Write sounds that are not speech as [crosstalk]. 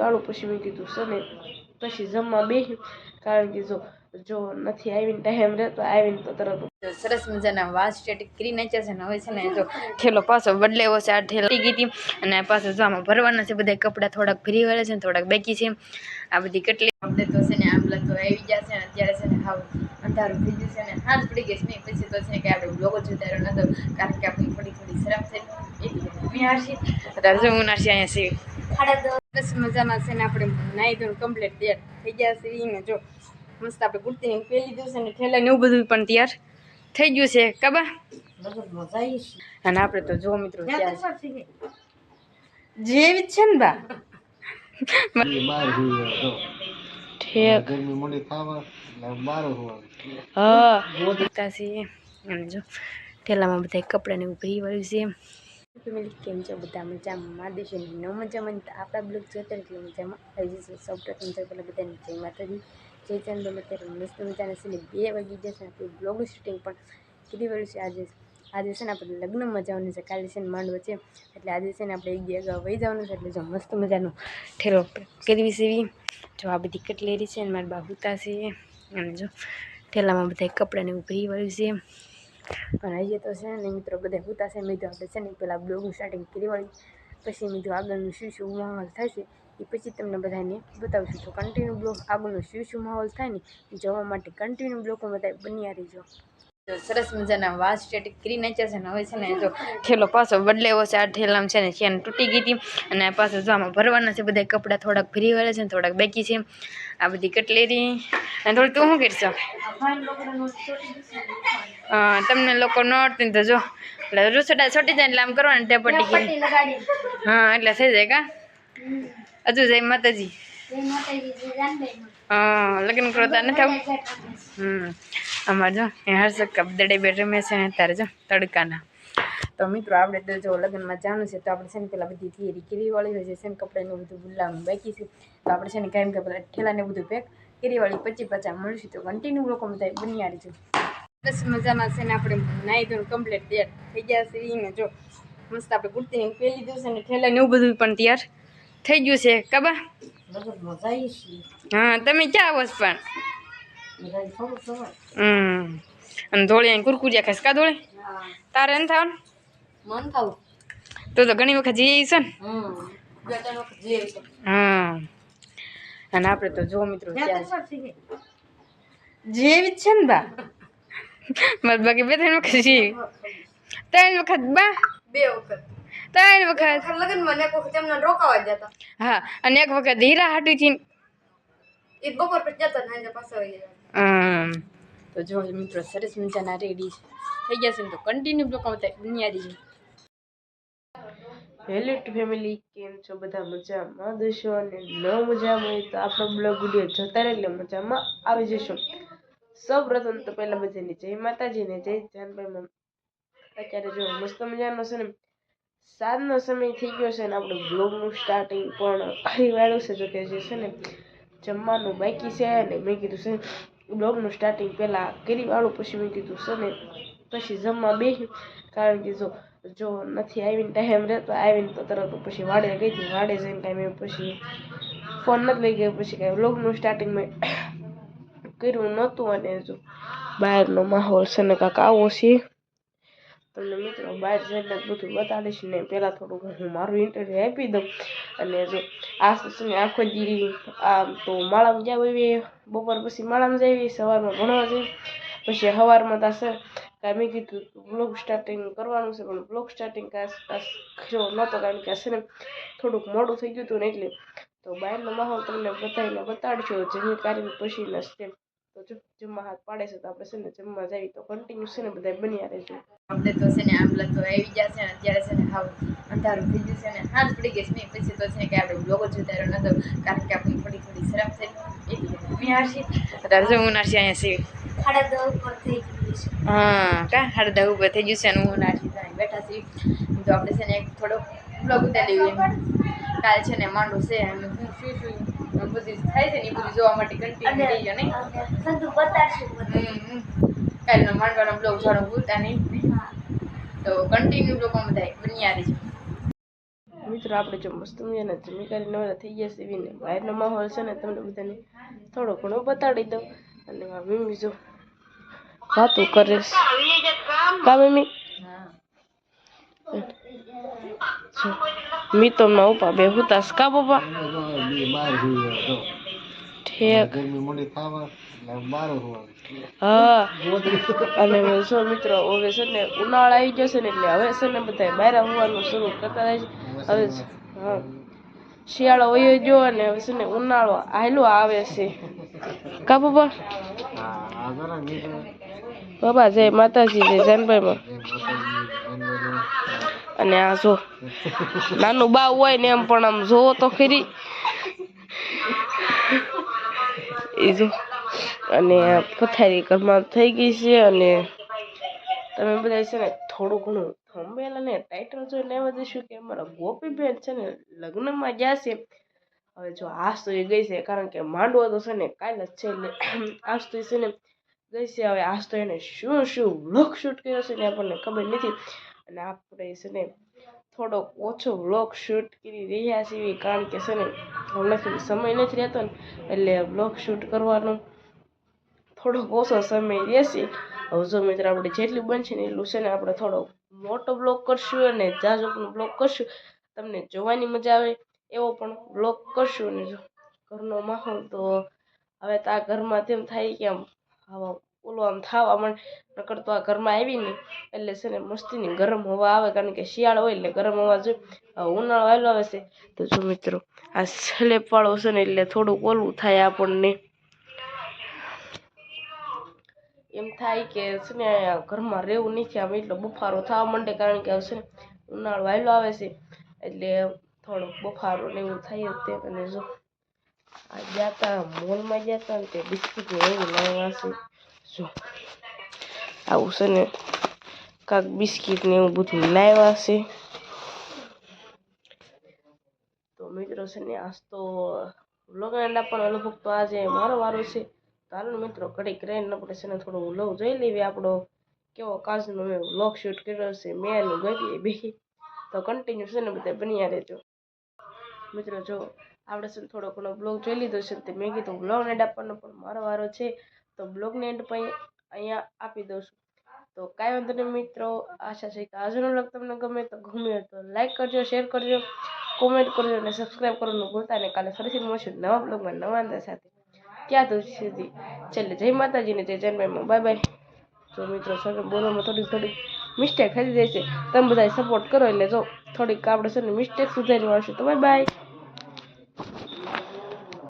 વાળું પછી મેં કીધું, સને. પછી જમવા બેસ્યું કારણ કે જો જો નથી આવીને ટાઈમ રહેતો, આવીને તો તરત સરસ મજાના વાસ સ્ટેટિક કરી નાખ્યા છે ને હવે છે ને જો ઠેલો પાછો બદલાયો છે, આ ઠેલો હતી. અને પાછો જો આમાં ભરવાના છે બધા કપડાં થોડાક ભરી વાળા છે ને થોડાક બાકી છે. આ બધી કેટલી આપણે તો છે ને આંબલા તો આવી ગયા છે ને અત્યારે છે ને હાવ અંધારું થઈ ગયું છે ને હાથ પડી ગઈ છે ને પછી તો છે કે આપણે લોકો જ રહ્યો નતો, કારણ કે આપણી થોડી થોડી શરમ થઈ એટલે વિહારશી અત્યારે હું ઉનારશી અહીંયા છે મજામાં છે ને આપણે નાઈ ધોઈને કમ્પ્લીટ તૈયાર થઈ ગયા છે. ને જો મસ્ત આપણે કુર્તી પહેલી દિવસે ને ઠેલા ને એવું બધું પણ તૈયાર થઈ ગયું છે. કબા અને આપણે તો જો મિત્રો જેવી છે ને બા. ઠેલામાં બધા કપડાને એવું ભરી વાળ્યું છે. ફેમિલી કેમ છો? બધા મજામાં. મા દેશે ન મજામાં તો આપણા બ્લોગ જોતા એટલે મજામાં આવી જશે. સૌ પ્રથમ તો પહેલાં બધાને જય માતાજી. જય ચાંદો. અત્યારે મસ્ત મજાના છે ને બે વાગી જશે ને બ્લોગ શૂટિંગ પણ કીધી વળ્યું છે. આજે આજે છે ને આપણે લગ્નમાં જવાનું છે. કાલે છે ને માંડવો છે. એટલે આજે છે ને આપણે એક અગાઉ વહી જવાનું છે. એટલે જો મસ્ત મજાનો ઠેલો કરવી સેવી જો આ બધી કટલેરી છે ને મારા બાહુતા છે. અને જો ઠેલામાં બધા કપડાને એવું વળ્યું વાળ્યું છે. પણ આજે તો છે ને મિત્રો બધા હોતા છે, મેં આપણે છે ને પહેલાં બ્લોગનું સ્ટાર્ટિંગ કરી વળી. પછી મેં આગળનું શું શું માહોલ છે એ પછી તમને બધાને બતાવશું. તો કન્ટિન્યુ બ્લોગ આગળનું શું શું માહોલ થાય ને, જોવા માટે કન્ટિન્યુ બ્લોગમાં બધા બન્યા રહીજો. તો સરસ મજાના વાસ સ્ટેટિક કરી નાચ્યા છે ને હવે છે ને જો ઠેલો પાછો બદલાયો છે આ ઠેલામાં છે ને ચેન તૂટી ગઈ હતી અને આ પાછો જો આમાં ભરવાના છે બધા કપડાં થોડાક ભરી વાળા છે ને થોડાક બાકી છે. આ બધી કટલેરી. અને થોડું તું શું કરશો? તમને લોકો ન ને તો જો. એટલે રૂસડા છોટી જાય એટલે આમ કરવાનું ટેપટી હા એટલે થઈ જાય કા? હજુ જય માતાજી. લગ્ન કરો તાર નથી આવું હમ, અમારે જો, એ હર્ષક દડે બે રમે છે ને જો તડકાના. તો મિત્રો, આપણે તો જો લગ્નમાં જવાનું છે, તો આપણે છે ને પેલા બધી તૈયારી કરી વાળી હોય છે સેમ કપડાનું બધું બુલાવવાનું બાકી છે. તો આપણે છે ને કાંઈ કે પેલા ઠેલાને બધું પેક કરી વાળી પચી પચાસ મળશું તો કન્ટિન્યુ લોકો બધા બન્યા છું. બસ મજામાં છે ને, આપણે નાહી ધોઈને કમ્પ્લીટ તૈયાર થઈ ગયા છે એને જો મસ્ત આપણે કુર્તીને પહેલી દિવસે ને ઠેલા ને એવું બધું પણ તૈયાર થઈ ગયું છે કબા હા તમે ક્યાં આવો પણ? હમ. અને ધોળી કુરકુરિયા ખાસ કા ધોળે? તારે એમ થાવ મન તો તો ઘણી વખત જઈએ છે ને? હા. અને આપણે તો જો મિત્રો જેવી જ છે ને બા? [laughs] બસ બાકી બે ત્રણ વખત જીવી ત્રણ વખત બા? બે વખત. ત્રણ વખત. લગ્નમાં એક વખત એમને રોકાવા જતા હા અને એક વખત હીરા હાટુથી એ બપોર પછી જતા ને આજે પાછા આવી ગયા. તો જો મિત્રો સરસ મજાના રેડી થઈ ગયા છે તો કન્ટિન્યુ બ્લોક આવતા દુનિયા છે. હેલો ટુ ફેમિલી કેમ છો? બધા મજામાં? દેશો અને ન મજામાં હોય તો આપણો બ્લોગ વીડિયો જોતા રહે એટલે મજામાં આવી જશો. સૌ પ્રથમ તો પહેલાં બધાની જય માતાજી ને જય જાનભાઈ અત્યારે જો મસ્ત મજાનો છે ને સાંજનો સમય થઈ ગયો છે ને આપણે બ્લોગનું સ્ટાર્ટિંગ પણ કરી વાળું છે જો કે જે છે ને જમવાનું બાકી છે અને મેં કીધું છે બ્લોગનું સ્ટાર્ટિંગ પહેલાં કરી વાળું, પછી મેં કીધું છે ને પછી જમવા બેસી કારણ કે જો જો નથી આવીને ટાઈમ રહેતો, આવીને તો તરત પછી વાડે ગઈ હતી, વાડે જઈને કાંઈ મેં પછી ફોન નથી લઈ ગયો, પછી કાંઈ વ્લોગનું સ્ટાર્ટિંગ મેં કર્યું નહોતું અને જો બહારનો માહોલ છે ને કાંક આવો છે. તમને મિત્રો બહાર જઈને બધું બતાડીશ ને પહેલાં થોડું હું મારું ઇન્ટરવ્યૂ આપી દઉં. અને જો આ છે આખો દી આમ તો માળામાં જાવ એવી બપોર પછી માળામાં જઈએ સવારમાં ભણવા જઈએ પછી સવારમાં થશે કાંઈ મેં કીધું બ્લોગ સ્ટાર્ટિંગ કરવાનું છે, પણ બ્લોગ સ્ટાર્ટિંગ કર્યો નહોતો કારણ કે છે ને થોડુંક મોડું થઈ ગયું હતું ને એટલે. તો બહારનો માહોલ તમને બતાવીને બતાડશો જેની કારણે પછી નસતે તો જો જમવા હાથ પાડે છે તો આપણે છે ને જમવા જઈએ તો કન્ટિન્યુ છે ને બધા બન્યા રહેશે આપણે તો છે ને આંબલા તો આવી ગયા છે ને અત્યારે છે ને હાવ અંધારું થઈ ગયું છે ને હાથ પડી ગઈ છે નહીં પછી તો છે ને કે આપણે બ્લોગો જોતા રહ્યો નતો કારણ કે આપણી થોડી થોડી શરમ અત્યારે જો ઉનારશી અહીંયા છે હા કા હળદા ઉપર થઈ ગયું છે અને હું બેઠા છીએ તો આપણે છે ને એક થોડો બ્લોગ ઉતારી લઈએ કાલ છે ને માંડું છે હું બધી થાય છે ને એ બધું જોવા માટે કન્ટિન્યુ થઈ ગયો નહીં? બધું. બતાડશું હમ. કાલનો માંડવાનો બ્લોગ જાણો ભૂલતા નહીં? તો કન્ટિન્યુ બ્લોગમાં બધા બન્યા છે. મિત્રો આપણે જો મસ્ત મજાના જમી કરી નવરા થઈ ગયા છે ને બહારનો માહોલ છે ને તમને બધાને થોડો ઘણો બતાડી દઉં. અને આ મમ્મી જો વાતો કરે છે. કા મમ્મી? તો ના ઉપા બે હુતાસ કા પપ્પા સુવાનું હા. અને જો મિત્રો હવે છે ને ઉનાળો આવી જશે ને એટલે હવે છે ને બધા બહાર હોવાનું શરૂ કરતા થાય છે. હવે હા. શિયાળો વયો જો અને હવે છે ને ઉનાળો આયલો આવે છે. કા મિત્રો બાબા જય માતાજી જય જાનભાઈમાં. અને આ જો નાનું બા હોય ને એમ પણ આમ જોવો તો ખરી. એ અને પથારી ઘરમાં થઈ ગઈ છે અને તમે બધા છે ને થોડું ઘણું થંબેલ અને ટાઇટલ જોઈને એવા શું કે અમારા ગોપીબેન છે ને લગ્નમાં ગયા છે. હવે જો આજ તો એ ગઈ છે કારણ કે માંડવો તો છે ને કાલે જ છે એટલે આજ તો છે ને ગઈ છે. હવે આજ તો એને શું શું વ્લોગ શૂટ કર્યો છે ને આપણને ખબર નથી. અને આપણે છે ને થોડોક ઓછો વ્લોગ શૂટ કરી રહ્યા છીએ કારણ કે છે ને હમણાંથી સમય નથી રહેતો ને, એટલે વ્લોગ શૂટ કરવાનો થોડોક ઓછો સમય રહેશે. હવે જો મિત્ર આપણે જેટલું બનશે ને એટલું છે ને આપણે થોડો મોટો બ્લોગ કરશું અને જાજો પણ બ્લોગ કરશું. તમને જોવાની મજા આવે એવો પણ બ્લોગ કરશું અને જો. ઘરનો માહોલ તો હવે તો આ ઘરમાં તેમ થાય કે આમ આવા ઓલો આમ થવા માંડ, નકર તો આ ઘરમાં આવી ને એટલે છે ને મસ્તીની ગરમ હવા આવે, કારણ કે શિયાળો હોય એટલે ગરમ હવા જોઈએ. ઉનાળો આવેલો આવે છે. તો જો મિત્રો, આ સ્લેબ વાળો છે ને એટલે થોડુંક ઓલું થાય આપણને. એમ થાય કે છે ને ઘરમાં રહેવું નથી આમ, એટલો બફારો થવા માંડે, કારણ કે છે ને ઉનાળો વહેલો આવે છે. એટલે થોડો બફારો ને એવું થાય તે. અને જો આ ગયા હતા મોલમાં ગયા હતા ને તે બિસ્કીટ એવું લાવ્યા છે. જો. આવું છે ને કાંક બિસ્કિટ ને એવું બધું લાવ્યા છે. તો મિત્રો છે ને આજ તો વ્લોગને આપવાનો લગભગ તો આજે મારો વારો છે. ને મિત્રો ઘડીક રહીને આપણે છે ને થોડો વ્લોગ જોઈ લેવી આપણો. કેવો કાજનો મેં વ્લોગ શૂટ કર્યો છે, મેં અને ગઈ બે. તો કન્ટિન્યુ છે ને બધા બન્યા રહેજો. મિત્રો જો, આપણે છે ને થોડો ઘણો બ્લોગ જોઈ લીધો છે તે મેં કીધું બ્લોગ એન્ડ આપવાનો પણ મારો વારો છે. તો બ્લોગને એન્ડ પણ અહીંયા આપી દઉં છું. તો કાંઈ વાંધો નહીં મિત્રો, આશા છે કે આજનો બ્લોગ તમને ગમે તો ગમે તો લાઈક કરજો શેર કરજો કોમેન્ટ કરજો અને સબસ્ક્રાઈબ કરવાનું ભૂલતા અને કાલે ફરીથી મળશું નવા બ્લોગમાં નવા અંદર સાથે. ત્યાં તો સુધી છેલ્લે જય માતાજીને જય જન્મમાં બાય બાય તો મિત્રો સર બોલવામાં થોડીક થોડીક મિસ્ટેક થઈ જાય તમે બધા સપોર્ટ કરો એટલે જો થોડીક આપણે છે ને મિસ્ટેક સુધારી મળશે તો બાય બાય